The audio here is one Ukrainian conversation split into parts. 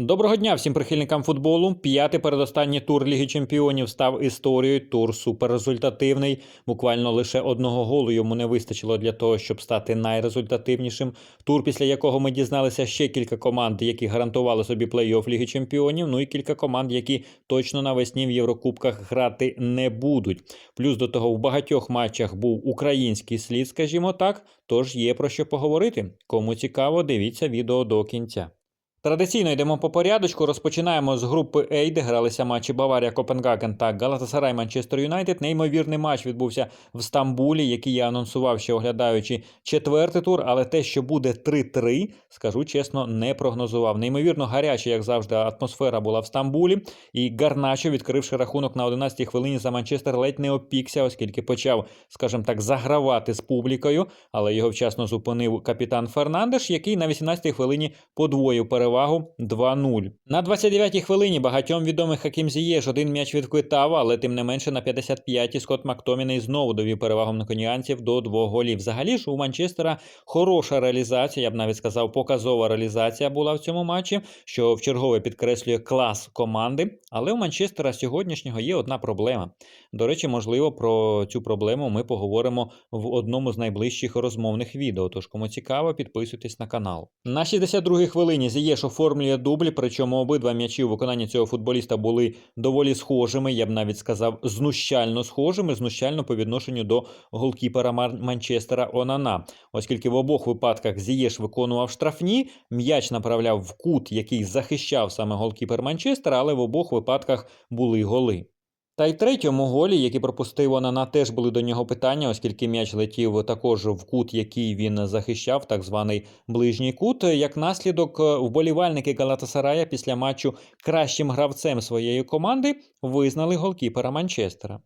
Доброго дня всім прихильникам футболу. П'ятий передостанній тур Ліги Чемпіонів став історією. Тур суперрезультативний. Буквально лише одного голу йому не вистачило для того, щоб стати найрезультативнішим. Тур, після якого ми дізналися ще кілька команд, які гарантували собі плей-офф Ліги Чемпіонів. Ну і кілька команд, які точно навесні в Єврокубках грати не будуть. Плюс до того в багатьох матчах був український слід, скажімо так. Тож є про що поговорити. Кому цікаво, дивіться відео до кінця. Традиційно йдемо по порядочку. Розпочинаємо з групи А, де гралися матчі Баварія, Копенгаген та Галатасарай Манчестер Юнайтед. Неймовірний матч відбувся в Стамбулі, який я анонсував ще оглядаючи четвертий тур. Але те, що буде 3-3, скажу чесно, не прогнозував. Неймовірно гаряча, як завжди, атмосфера була в Стамбулі. І Гарначо, відкривши рахунок на 11-й хвилині за Манчестер, ледь не опікся, оскільки почав, скажімо так, загравати з публікою. Але його вчасно зупинив капітан Фернандеш, який на 18-й хвилині подвоїв перевагу 2-0. На 29-й хвилині багатьом відомих Хакім Зієш один м'яч відквитав, але тим не менше на 55-й Скотт Мактоміней знову довів перевагу наконіанців до двох голів. Взагалі ж у Манчестера хороша реалізація, я б навіть сказав, показова реалізація була в цьому матчі, що вчергове підкреслює клас команди. Але у Манчестера сьогоднішнього є одна проблема. До речі, можливо, про цю проблему ми поговоримо в одному з найближчих розмовних відео. Тож, кому цікаво, підписуйтесь на канал. На 62-й хвилині Зієш оформлює дубль, причому обидва м'ячі у виконанні цього футболіста були доволі схожими, я б навіть сказав, знущально схожими, знущально по відношенню до голкіпера Манчестера Онана. Оскільки в обох випадках Зієш виконував штрафні, м'яч направляв в кут, який захищав саме голкіпер Манчестера, але в обох випадках були голи. Та й третьому голі, який пропустив Онана, теж були до нього питання, оскільки м'яч летів також в кут, який він захищав, так званий ближній кут. Як наслідок, вболівальники Галатасарая після матчу кращим гравцем своєї команди визнали голкіпера Манчестера.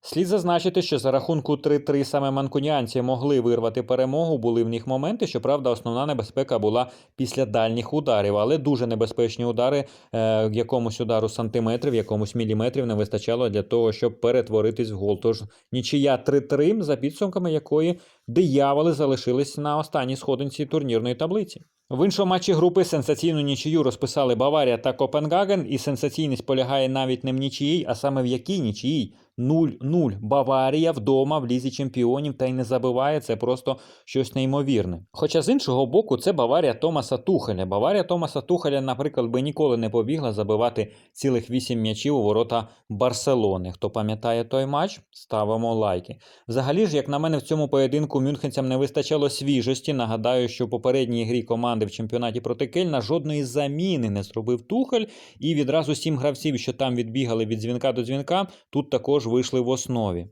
Слід зазначити, що за рахунку 3-3 саме манкуніанці могли вирвати перемогу. Були в них моменти. Щоправда, основна небезпека була після дальніх ударів, але дуже небезпечні удари е, якомусь удару сантиметрів, якомусь міліметрів не вистачало для того, щоб перетворитись в гол. Тож нічия 3-3, за підсумками якої дияволи залишились на останній сходинці турнірної таблиці. В іншому матчі групи сенсаційну нічию розписали Баварія та Копенгаген, і сенсаційність полягає навіть не в нічиїй, а саме в якій нічиїй. 0-0. Баварія вдома в лізі чемпіонів та й не забиває це просто щось неймовірне. Хоча з іншого боку, це Баварія Томаса Тухеля. Баварія Томаса Тухеля, наприклад, би ніколи не побігла забивати цілих 8 м'ячів у ворота Барселони. Хто пам'ятає той матч, ставимо лайки. Взагалі ж, як на мене, в цьому поєдинку мюнхенцям не вистачало свіжості. Нагадаю, що в попередній грі команди в чемпіонаті проти Кельна жодної заміни не зробив Тухель, і відразу сім гравців, що там відбігали від дзвінка до дзвінка, тут також вийшли в основі.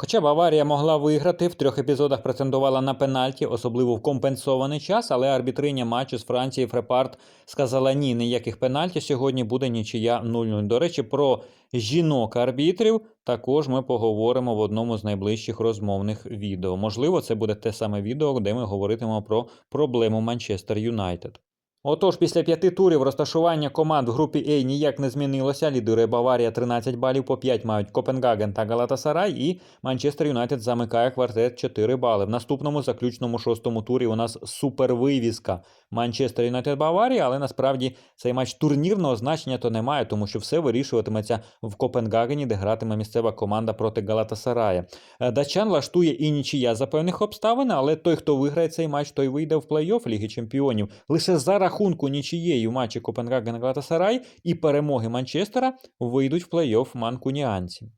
Хоча Баварія могла виграти, в трьох епізодах претендувала на пенальті, особливо в компенсований час, але арбітриня матчу з Франції Фрепарт сказала ні, ніяких пенальті сьогодні буде нічия 0-0. До речі, про жінок-арбітрів також ми поговоримо в одному з найближчих розмовних відео. Можливо, це буде те саме відео, де ми говоритимемо про проблему Манчестер Юнайтед. Отож, після п'яти турів розташування команд в групі А ніяк не змінилося. Лідери Баварія 13 балів, по 5 мають Копенгаген та Галатасарай, і Манчестер Юнайтед замикає квартет 4 бали. В наступному заключному шостому турі у нас супервивіска Манчестер Юнайтед Баварія, але насправді цей матч турнірного значення то немає, тому що все вирішуватиметься в Копенгагені, де гратиме місцева команда проти Галатасарая. Е, Дачан лаштує і нічия за певних обставин, але той, хто виграє цей матч, той вийде в плей-офф Ліги Чемпіонів. Лише за рахунку нічієї у матчі Копенгаген Галатасарай і перемоги Манчестера вийдуть в плей-офф манкуніанці.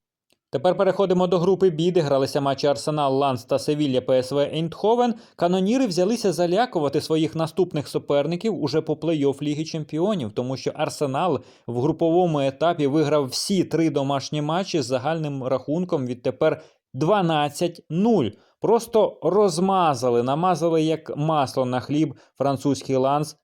Тепер переходимо до групи Бі, де гралися матчі Арсенал, Ланс та Севілля ПСВ Ейндховен. Каноніри взялися залякувати своїх наступних суперників уже по плей-офф Ліги Чемпіонів, тому що Арсенал в груповому етапі виграв всі три домашні матчі з загальним рахунком відтепер 12-0. Просто розмазали, намазали як масло на хліб французький ланс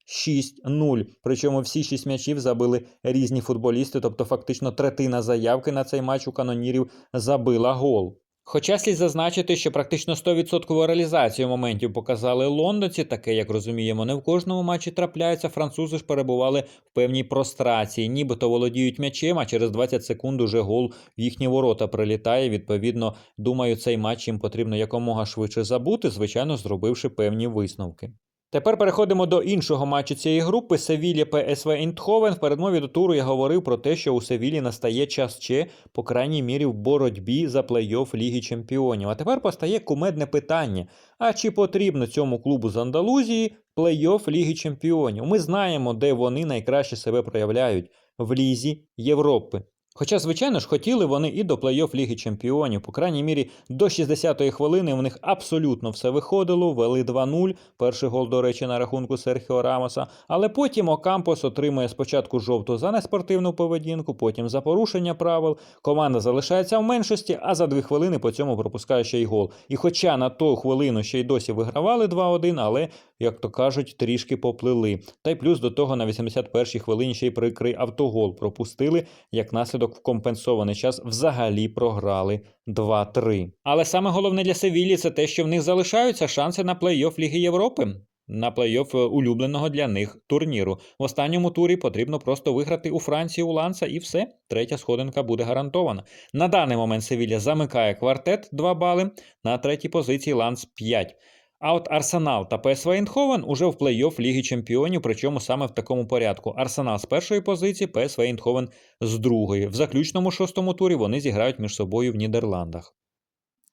6-0. Причому всі шість м'ячів забили різні футболісти, тобто фактично третина заявки на цей матч у канонірів забила гол. Хоча слід зазначити, що практично 100% реалізацію моментів показали лондонці, таке, як розуміємо, не в кожному матчі трапляється. Французи ж перебували в певній прострації, нібито володіють м'ячем, а через 20 секунд уже гол в їхні ворота прилітає. Відповідно, думаю, цей матч їм потрібно якомога швидше забути, звичайно, зробивши певні висновки. Тепер переходимо до іншого матчу цієї групи Севілля ПСВ Ейндховен. В передмові до туру я говорив про те, що у Севілі настає час ще, по крайній мірі, в боротьбі за плей-офф Ліги Чемпіонів. А тепер постає кумедне питання: а чи потрібно цьому клубу з Андалузії плей-офф Ліги Чемпіонів? Ми знаємо, де вони найкраще себе проявляють в Лізі Європи. Хоча, звичайно ж, хотіли вони і до плей-офф Ліги Чемпіонів. По крайній мірі, до 60-ї хвилини в них абсолютно все виходило, вели 2-0. Перший гол, до речі, на рахунку Серхіо Рамоса. Але потім Окампос отримує спочатку жовту за неспортивну поведінку, потім за порушення правил. Команда залишається в меншості, а за дві хвилини по цьому пропускає ще й гол. І хоча на ту хвилину ще й досі вигравали 2-1, але, як то кажуть, трішки поплили. Та й плюс до того на 81-й хвилині ще й прикрий автогол пропустили, як наслідок в компенсований час взагалі програли 2-3. Але саме головне для Севілі це те, що в них залишаються шанси на плей-офф Ліги Європи. На плей-офф улюбленого для них турніру. В останньому турі потрібно просто виграти у Франції у Ланса і все. Третя сходинка буде гарантована. На даний момент Севілля замикає квартет 2 бали, на третій позиції Ланс 5. А от Арсенал та ПСВ Інховен уже в плей-офф Ліги Чемпіонів, причому саме в такому порядку. Арсенал з першої позиції, ПСВ Інховен з другої. В заключному шостому турі вони зіграють між собою в Нідерландах.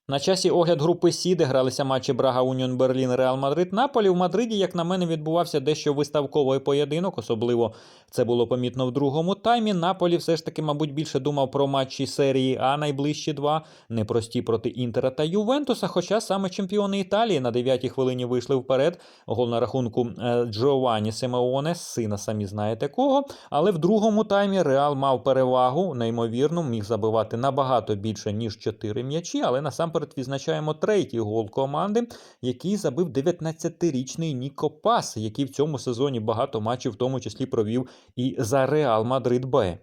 На часі огляд групи Сі, де гралися матчі Брага Уніон Берлін Реал Мадрид Наполі. В Мадриді, як на мене, відбувався дещо виставковий поєдинок, особливо це було помітно в другому таймі. Наполі все ж таки, мабуть, більше думав про матчі серії А найближчі два, непрості проти Інтера та Ювентуса. Хоча саме чемпіони Італії на 9-й хвилині вийшли вперед. Гол на рахунку е, Джованні Симеоне, сина самі знаєте кого. Але в другому таймі Реал мав перевагу, неймовірно, міг забивати набагато більше, ніж 4 м'ячі, але насамперед відзначаємо третій гол команди, який забив 19-річний Ніко Пас, який в цьому сезоні багато матчів, в тому числі провів і за Реал Мадрид Б.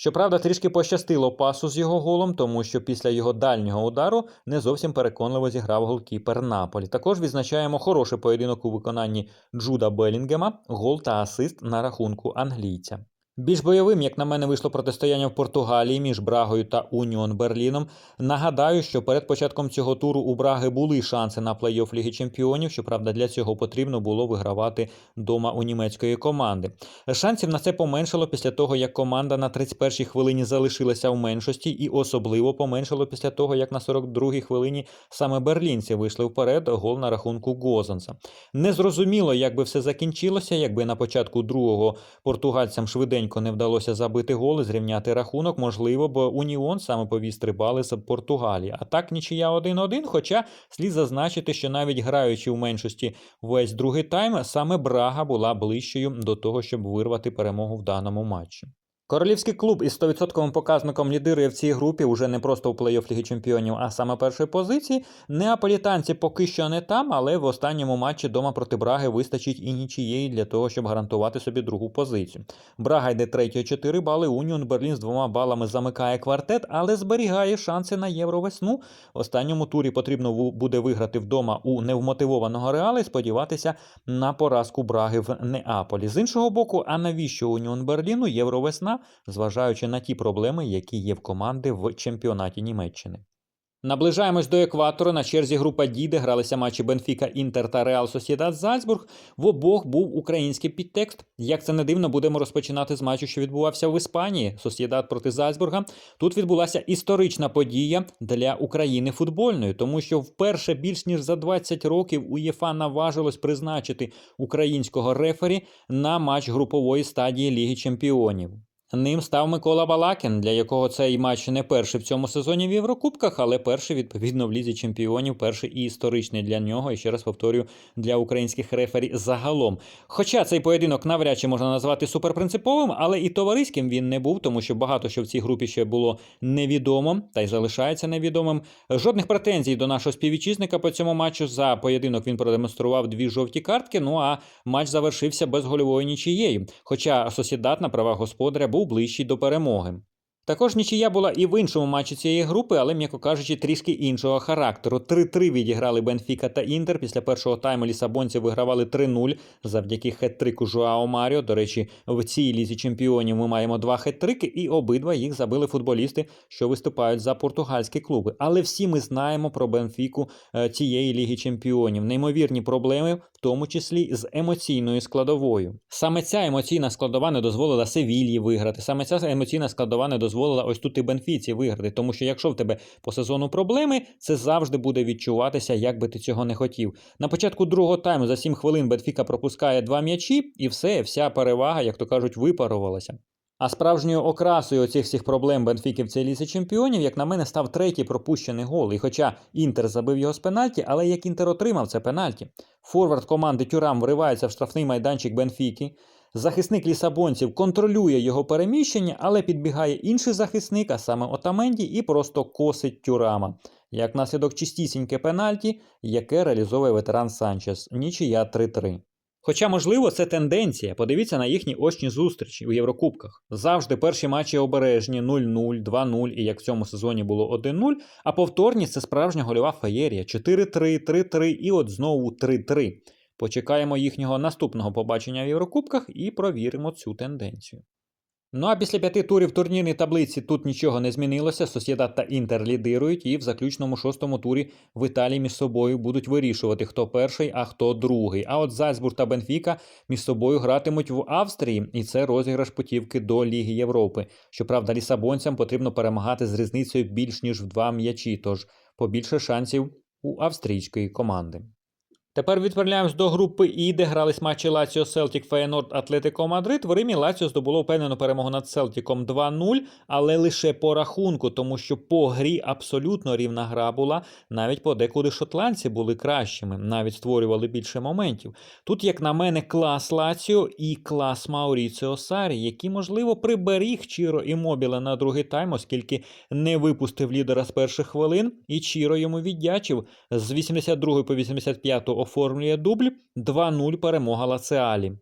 Щоправда, трішки пощастило пасу з його голом, тому що після його дальнього удару не зовсім переконливо зіграв голкіпер Наполі. Також відзначаємо хороший поєдинок у виконанні Джуда Белінгема, гол та асист на рахунку англійця. Більш бойовим, як на мене, вийшло протистояння в Португалії між Брагою та Уніон Берліном. Нагадаю, що перед початком цього туру у Браги були шанси на плей-офф Ліги Чемпіонів. Щоправда, для цього потрібно було вигравати дома у німецької команди. Шансів на це поменшало після того, як команда на 31-й хвилині залишилася в меншості, і особливо поменшало після того, як на 42-й хвилині саме берлінці вийшли вперед. Гол на рахунку Гозенса. Незрозуміло, як би все закінчилося, якби на початку другого португальцям швиденько не вдалося забити гол і зрівняти рахунок. Можливо, бо Уніон саме повіз бали з Португалії. А так нічия 1-1, Хоча слід зазначити, що навіть граючи в меншості весь другий тайм, саме Брага була ближчою до того, щоб вирвати перемогу в даному матчі. Королівський клуб із 100% показником лідирує в цій групі уже не просто у плей-офф Ліги Чемпіонів, а саме першої позиції. Неаполітанці поки що не там, але в останньому матчі дома проти Браги вистачить і нічієї для того, щоб гарантувати собі другу позицію. Брага йде третьою 4 бали. Уніон Берлін з двома балами замикає квартет, але зберігає шанси на євровесну. Останньому турі потрібно буде виграти вдома у невмотивованого реала і сподіватися на поразку Браги в Неаполі. З іншого боку, а навіщо Уніон Берліну євровесна? Зважаючи на ті проблеми, які є в команди в чемпіонаті Німеччини. Наближаємось до екватору. На черзі група Ді, де гралися матчі Бенфіка, Інтер та Реал Сосєдад Зальцбург. В обох був український підтекст. Як це не дивно, будемо розпочинати з матчу, що відбувався в Іспанії. Сосєдад проти Зальцбурга. Тут відбулася історична подія для України футбольної, тому що вперше більш ніж за 20 років УЄФА наважилось призначити українського рефері на матч групової стадії Ліги Чемпіонів. Ним став Микола Балакін, для якого цей матч не перший в цьому сезоні в Єврокубках, але перший відповідно в лізі чемпіонів, перший і історичний для нього. І ще раз повторюю, для українських рефері загалом. Хоча цей поєдинок навряд чи можна назвати суперпринциповим, але і товариським він не був, тому що багато що в цій групі ще було невідомо та й залишається невідомим. Жодних претензій до нашого співвітчизника по цьому матчу за поєдинок він продемонстрував дві жовті картки. Ну а матч завершився без гольової нічією. Хоча Сосідат на правах господаря був ближчий до перемоги. Також нічия була і в іншому матчі цієї групи, але, м'яко кажучи, трішки іншого характеру. 3-3 відіграли Бенфіка та Інтер. Після першого тайму лісабонці вигравали 3-0 завдяки хет-трику Жуао Маріо. До речі, в цій лізі чемпіонів ми маємо два хет-трики, і обидва їх забили футболісти, що виступають за португальські клуби. Але всі ми знаємо про Бенфіку е, цієї ліги чемпіонів. Неймовірні проблеми, в тому числі з емоційною складовою. Саме ця емоційна складова не дозволила Севільї виграти. Саме ця емоційна складова не дозволила ось тут і Бенфіці виграти. Тому що якщо в тебе по сезону проблеми, це завжди буде відчуватися, як би ти цього не хотів. На початку другого тайму за 7 хвилин Бенфіка пропускає два м'ячі, і все, вся перевага, як то кажуть, випарувалася. А справжньою окрасою оцих всіх проблем Бенфіки в цій лісі чемпіонів, як на мене, став третій пропущений гол. І хоча Інтер забив його з пенальті, але як Інтер отримав це пенальті. Форвард команди Тюрам вривається в штрафний майданчик Бенфіки. Захисник лісабонців контролює його переміщення, але підбігає інший захисник, а саме Отаменді, і просто косить Тюрама. Як наслідок чистісіньке пенальті, яке реалізовує ветеран Санчес. Нічия 3-3. Хоча, можливо, це тенденція. Подивіться на їхні очні зустрічі у Єврокубках. Завжди перші матчі обережні 0-0, 2-0 і як в цьому сезоні було 1-0, а повторність це справжня гольова феєрія 4-3, 3-3 і от знову 3-3. Почекаємо їхнього наступного побачення в Єврокубках і провіримо цю тенденцію. Ну а після п'яти турів турнірній таблиці тут нічого не змінилося. Сосєдат та Інтер лідирують, і в заключному шостому турі в Італії між собою будуть вирішувати, хто перший, а хто другий. А от Зальцбург та Бенфіка між собою гратимуть в Австрії, і це розіграш путівки до Ліги Європи. Щоправда, лісабонцям потрібно перемагати з різницею більш ніж в два м'ячі, тож побільше шансів у австрійської команди. Тепер відправляємось до групи І, де грались матчі Лаціо Селтік Феєнорд Атлетико Мадрид. В Римі Лаціо здобуло впевнену перемогу над Селтіком 2-0, але лише по рахунку, тому що по грі абсолютно рівна гра була. Навіть подекуди шотландці були кращими, навіть створювали більше моментів. Тут, як на мене, клас Лаціо і клас Мауріціо Сарі, який, можливо, приберіг Чіро і Мобіле на другий тайм, оскільки не випустив лідера з перших хвилин, і Чіро йому віддячив. З 82 по 85 оформлює дубль 2-0 перемога Лацеалі.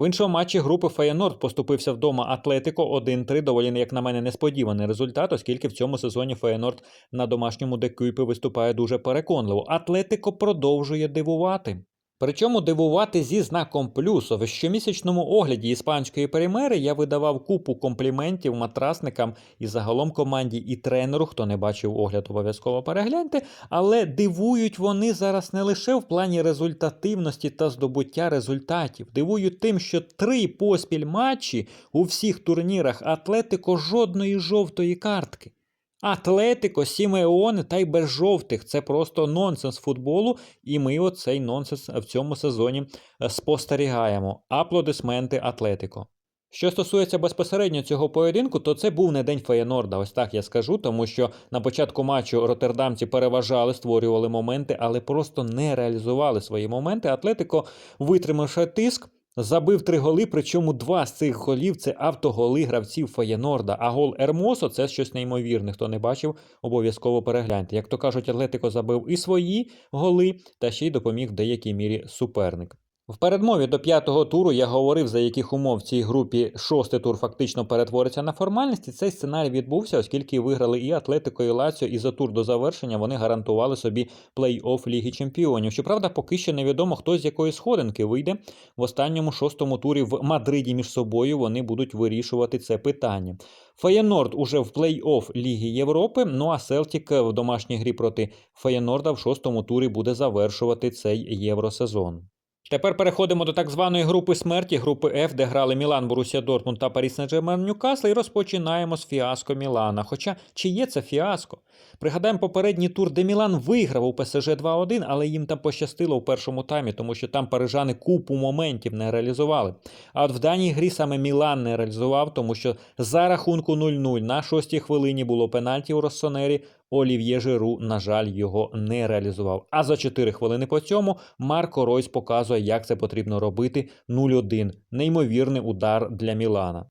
В іншому матчі групи Феєнорд поступився вдома Атлетико 1-3, доволі, як на мене, несподіваний результат, оскільки в цьому сезоні Феєнорд на домашньому декюпі виступає дуже переконливо. Атлетико продовжує дивувати. Причому дивувати зі знаком плюсу. В щомісячному огляді іспанської примери я видавав купу компліментів матрасникам і загалом команді і тренеру. Хто не бачив огляд, обов'язково перегляньте. Але дивують вони зараз не лише в плані результативності та здобуття результатів. Дивують тим, що три поспіль матчі у всіх турнірах Атлетико жодної жовтої картки. Атлетико, Сімеоне та й без жовтих. Це просто нонсенс футболу, і ми оцей нонсенс в цьому сезоні е, спостерігаємо. Аплодисменти Атлетико. Що стосується безпосередньо цього поєдинку, то це був не день Феєнорда, ось так я скажу, тому що на початку матчу роттердамці переважали, створювали моменти, але просто не реалізували свої моменти. Атлетико, витримавши тиск, Забив три голи, причому два з цих голів це автоголи гравців Фаєнорда. А гол Ермосо це щось неймовірне. Хто не бачив, обов'язково перегляньте. Як то кажуть, Атлетико забив і свої голи, та ще й допоміг в деякій мірі суперник. В передмові до п'ятого туру я говорив, за яких умов в цій групі шостий тур фактично перетвориться на формальність. І цей сценарій відбувся, оскільки виграли і Атлетико, і Лаціо, і за тур до завершення вони гарантували собі плей-офф Ліги Чемпіонів. Щоправда, поки що невідомо, хто з якої сходинки вийде в останньому шостому турі в Мадриді між собою. Вони будуть вирішувати це питання. Феєнорд уже в плей-офф Ліги Європи. Ну а Селтік в домашній грі проти Феєнорда в шостому турі буде завершувати цей євросезон. Тепер переходимо до так званої групи смерті, групи F, де грали Мілан, Борусія Дортмунд та Паріс Сен-Жермен Ньюкасл, і розпочинаємо з фіаско Мілана. Хоча чи є це фіаско? Пригадаємо попередній тур, де Мілан виграв у ПСЖ 2-1, але їм там пощастило у першому таймі, тому що там парижани купу моментів не реалізували. А от в даній грі саме Мілан не реалізував, тому що за рахунку 0-0 на шостій хвилині було пенальті у Россонері. Олів'є Жиру, на жаль, його не реалізував. А за 4 хвилини по цьому Марко Ройс показує, як це потрібно робити 0-1. Неймовірний удар для Мілана.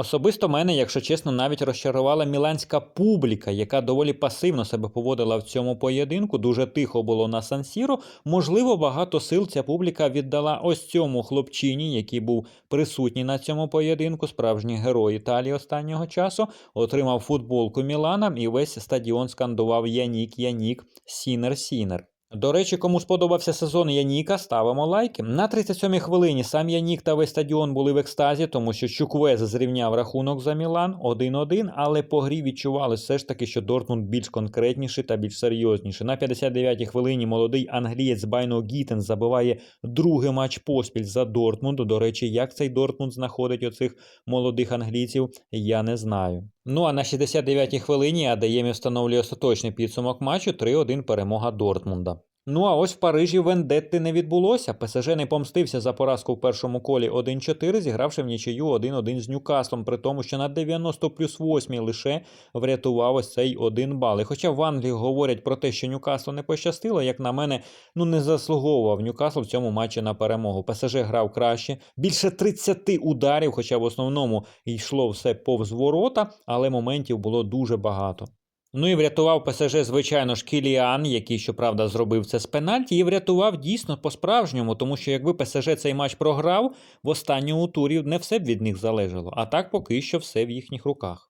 Особисто мене, якщо чесно, навіть розчарувала міланська публіка, яка доволі пасивно себе поводила в цьому поєдинку. Дуже тихо було на Сан-Сіро. Можливо, багато сил ця публіка віддала ось цьому хлопчині, який був присутній на цьому поєдинку. Справжній герой Італії останнього часу. Отримав футболку Мілана і весь стадіон скандував Янік, Янік, Сінер, Сінер. До речі, кому сподобався сезон Яніка, ставимо лайки. На 37-й хвилині сам Янік та весь стадіон були в екстазі, тому що Чуквез зрівняв рахунок за Мілан 1-1, але по грі відчували все ж таки, що Дортмунд більш конкретніший та більш серйозніший. На 59-й хвилині молодий англієць Байно Гітен забиває другий матч поспіль за Дортмунд. До речі, як цей Дортмунд знаходить оцих молодих англійців, я не знаю. Ну а на 69-й хвилині Адаємі встановлює остаточний підсумок матчу 3-1 перемога Дортмунда. Ну а ось в Парижі Вендетти не відбулося. ПСЖ не помстився за поразку в першому колі 1-4, зігравши в нічию 1-1 з Ньюкаслом, при тому, що на 90 плюс 8 лише врятував ось цей один бал. І хоча в Англії говорять про те, що Ньюкаслу не пощастило, як на мене, ну не заслуговував Ньюкасл в цьому матчі на перемогу. ПСЖ грав краще, більше 30 ударів, хоча в основному йшло все повз ворота, але моментів було дуже багато. Ну і врятував ПСЖ, звичайно ж, Кіліан, який, щоправда, зробив це з пенальті, і врятував дійсно по-справжньому, тому що якби ПСЖ цей матч програв, в останньому турі не все б від них залежало, а так поки що все в їхніх руках.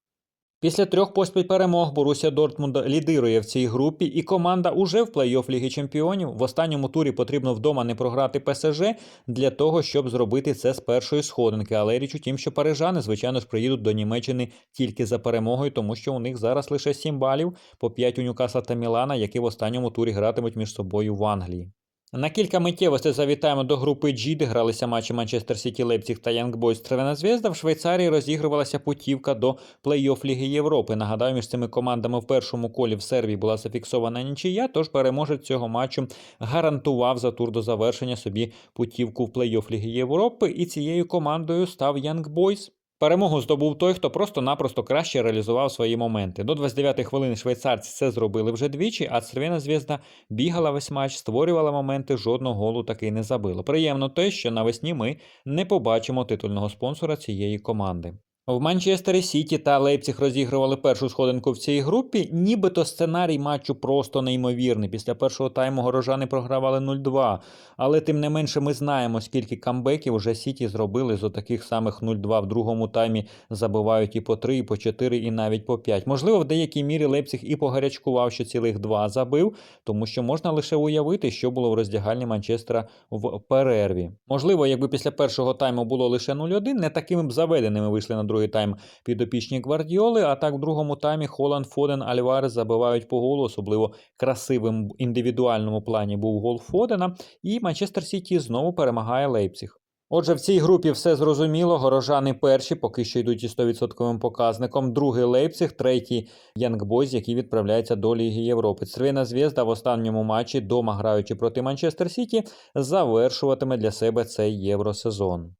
Після трьох поспіль перемог Боруся Дортмунд лідирує в цій групі, і команда уже в плей-офф Ліги Чемпіонів. В останньому турі потрібно вдома не програти ПСЖ для того, щоб зробити це з першої сходинки. Але річ у тім, що парижани, звичайно ж, приїдуть до Німеччини тільки за перемогою, тому що у них зараз лише 7 балів по 5 у Ньюкасла та Мілана, які в останньому турі гратимуть між собою в Англії. На кілька миттєвостей завітаємо до групи G, де гралися матчі Манчестер Сіті, Лейпціг та Янг Бойс Тревена Звезда. В Швейцарії розігрувалася путівка до плей-офф Ліги Європи. Нагадаю, між цими командами в першому колі в Сербії була зафіксована нічия, тож переможець цього матчу гарантував за тур до завершення собі путівку в плей-офф Ліги Європи. І цією командою став Янг Бойс. Перемогу здобув той, хто просто-напросто краще реалізував свої моменти. До 29-ї хвилини швейцарці це зробили вже двічі, а Цервіна звізда бігала весь матч, створювала моменти, жодного голу таки не забило. Приємно те, що навесні ми не побачимо титульного спонсора цієї команди. В Манчестері Сіті та Лейпціг розігрували першу сходинку в цій групі, нібито сценарій матчу просто неймовірний. Після першого тайму горожани програвали 0-2. Але тим не менше ми знаємо, скільки камбеків вже Сіті зробили з таких самих 0-2 в другому таймі забивають і по 3, і по 4, і навіть по 5. Можливо, в деякій мірі Лейпціг і погарячкував, що цілих 2 забив, тому що можна лише уявити, що було в роздягальні Манчестера в перерві. Можливо, якби після першого тайму було лише 0-1, не такими б заведеними вийшли на другий тайм підопічні гвардіоли. А так в другому таймі Холанд, Фоден, Альварес забивають по голу, особливо красивим в індивідуальному плані був гол Фодена. І Манчестер Сіті знову перемагає Лейпціг. Отже, в цій групі все зрозуміло. Горожани перші поки що йдуть із 100% показником. Другий Лейпциг, третій Янгбойз, який відправляється до Ліги Європи. Цервіна зв'язда в останньому матчі, дома граючи проти Манчестер Сіті, завершуватиме для себе цей євросезон.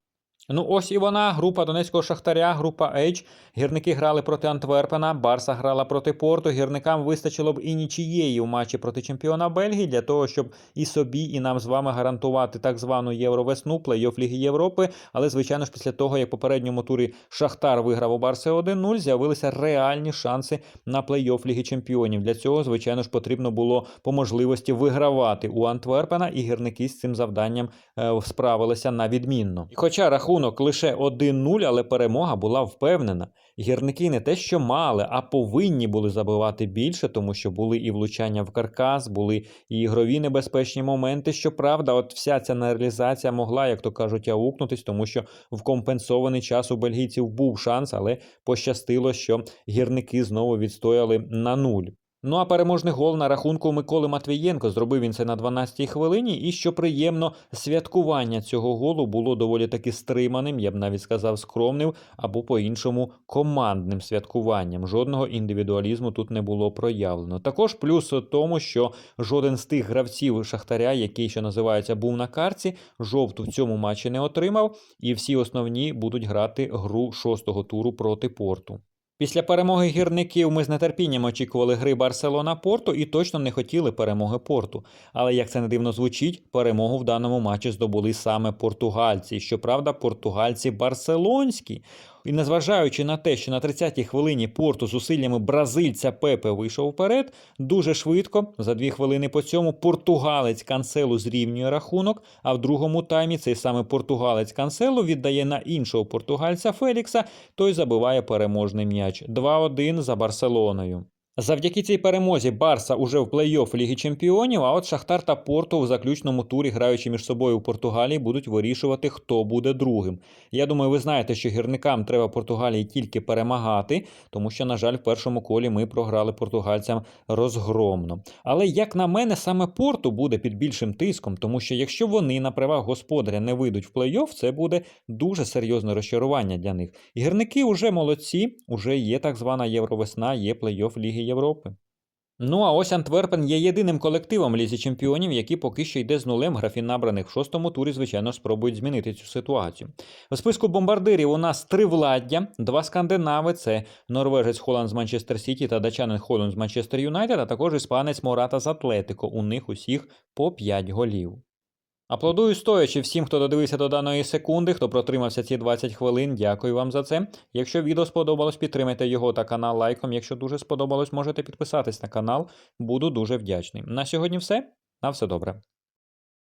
Ну, ось і вона, група Донецького Шахтаря, група H. Гірники грали проти Антверпена, Барса грала проти Порту. Гірникам вистачило б і нічієї у матчі проти чемпіона Бельгії для того, щоб і собі, і нам з вами гарантувати так звану євровесну, плей-офф Ліги Європи. Але, звичайно ж, після того, як в попередньому турі Шахтар виграв у Барси 1-0, з'явилися реальні шанси на плей-офф Ліги Чемпіонів. Для цього, звичайно ж, потрібно було по можливості вигравати у Антверпена, і гірники з цим завданням е, справилися на відмінно. І хоча рахунок лише 1-0, але перемога була впевнена. Гірники не те, що мали, а повинні були забивати більше, тому що були і влучання в каркас, були і ігрові небезпечні моменти. Щоправда, от вся ця нереалізація могла, як то кажуть, аукнутись, тому що в компенсований час у бельгійців був шанс, але пощастило, що гірники знову відстояли на нуль. Ну а переможний гол на рахунку Миколи Матвієнко зробив він це на 12-й хвилині. І що приємно, святкування цього голу було доволі таки стриманим, я б навіть сказав, скромним або по-іншому командним святкуванням. Жодного індивідуалізму тут не було проявлено. Також плюс тому, що жоден з тих гравців Шахтаря, який що називається, був на карці, жовту в цьому матчі не отримав, і всі основні будуть грати гру шостого туру проти порту. Після перемоги гірників ми з нетерпінням очікували гри Барселона Порту і точно не хотіли перемоги Порту. Але як це не дивно звучить, перемогу в даному матчі здобули саме португальці. Щоправда, португальці барселонські. І незважаючи на те, що на 30-й хвилині Порту зусиллями бразильця Пепе вийшов вперед, дуже швидко, за дві хвилини по цьому, португалець Канселу зрівнює рахунок, а в другому таймі цей саме португалець Канселу віддає на іншого португальця Фелікса, той забиває переможний м'яч 2-1 за Барселоною. Завдяки цій перемозі Барса уже в плей-офф Ліги Чемпіонів, а от Шахтар та Порту в заключному турі, граючи між собою у Португалії, будуть вирішувати, хто буде другим. Я думаю, ви знаєте, що гірникам треба Португалії тільки перемагати, тому що, на жаль, в першому колі ми програли португальцям розгромно. Але як на мене, саме Порту буде під більшим тиском, тому що якщо вони на правах господаря не вийдуть в плей-офф, це буде дуже серйозне розчарування для них. Гірники вже молодці, уже є так звана Євровесна, є плей-офф Ліги Європи. Ну а ось Антверпен є єдиним колективом Лізі Чемпіонів, який поки що йде з нулем графін набраних в шостому турі, звичайно, спробують змінити цю ситуацію. У списку бомбардирів у нас три владдя, два скандинави: це норвежець Холланд з Манчестер Сіті та датчанин Холланд з Манчестер Юнайтед, а також іспанець Мората з Атлетико. У них усіх по 5 голів. Аплодую стоячи всім, хто додивився до даної секунди, хто протримався ці 20 хвилин. Дякую вам за це. Якщо відео сподобалось, підтримайте його та канал лайком. Якщо дуже сподобалось, можете підписатись на канал. Буду дуже вдячний. На сьогодні все. На все добре.